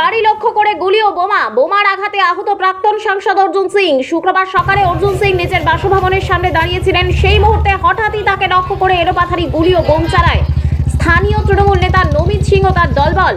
বাড়ি লক্ষ্য করে গুলি ও বোমা। বোমার আঘাতে আহত প্রাক্তন সাংসদ অর্জুন সিং। শুক্রবার সকালে অর্জুন সিং নিজের বাসভবনের সামনে দাঁড়িয়েছিলেন। সেই মুহূর্তে হঠাৎই তাকে লক্ষ্য করে এলোপাথারি গুলি ও বোম চালায়। স্থানীয় তৃণমূল নেতা নমিত সিং ও তার দলবল।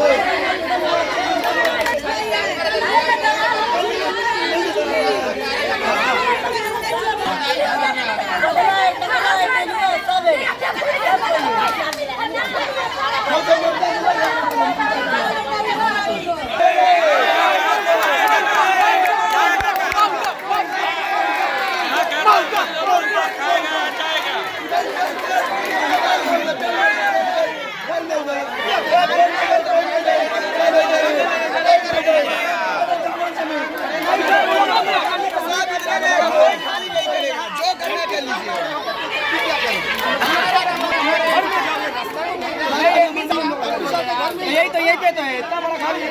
Hallelujah. यही तो यही पे तो है इतना बड़ा खाली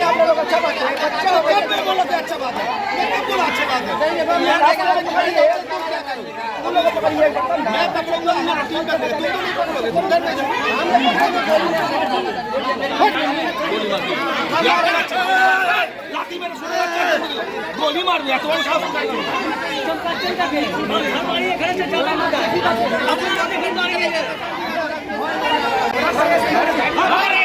आप लोग अच्छा बात है अच्छा बात है बोलो कि अच्छा बात है मैं बोला अच्छा बात है रास्ते में खड़ी है तुम लोग तो करिए मैं पकड़ूंगा मेरा टीम कर दे तुम तो नहीं पकड़ोगे तुम घर में गोली मार दिया तुम्हारे साथ हार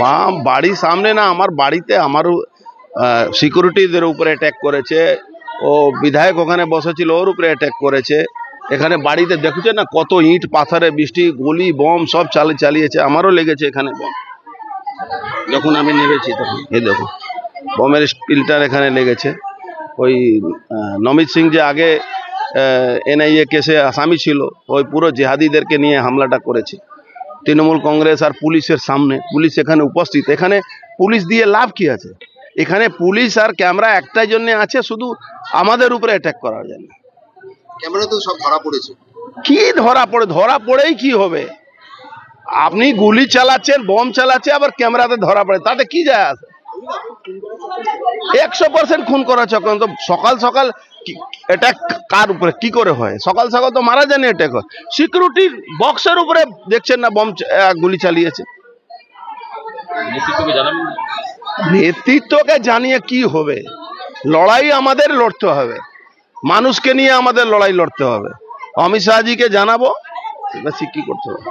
বাম বাড়ির সামনে না, আমার বাড়িতে আমার সিকিউরিটিদের উপরে অ্যাটাক করেছে। ও বিধায়ক ওখানে বসেছিল, ওর উপরে অ্যাটাক করেছে। এখানে বাড়িতে দেখছে না, কত ইট, পাথরে বৃষ্টি, গুলি বম সব চালিয়ে চালিয়েছে। আমারও লেগেছে এখানে বম যখন আমি নেমেছি তখন, এই দেখো বমের স্পিলটার এখানে লেগেছে। ওই নমিত সিং যে আগে এনআইএ কেসে আসামি ছিল, ওই পুরো জেহাদিদেরকে নিয়ে হামলাটা করেছে। তৃণমূল কংগ্রেস আর পুলিশের সামনে পুলিশ এখানে উপস্থিত। এখানে পুলিশ দিয়ে লাভ কি আছে? এখানে পুলিশ আর ক্যামেরা একটাই জন্য আছে শুধু আমাদের উপরে অ্যাটাক করার জন্য ক্যামেরা তো সব ধরা পড়েছে। কি ধরা পড়ে? ধরা পড়েই কি হবে? আপনি গুলি চালাচ্ছেন বোম চালাচ্ছে আবার ক্যামেরাতে ধরা পড়ে তাতে কি যায় আসে একশো পার্সেন্ট খুন করা চক্রান্ত। সকাল সকাল এটা কার উপরে? কি করে হয়? সকাল সকাল তো মারা যায়নি অ্যাটাক হয় সিকিউরিটির বক্সের উপরে দেখছেন না বম গুলি চালিয়েছে? নেতৃত্বকে জানিয়ে কি হবে? লড়াই আমাদের লড়তে হবে। মানুষকে নিয়ে আমাদের লড়াই লড়তে হবে। অমিত শাহজিকে জানাব এবার কি করতে হবে?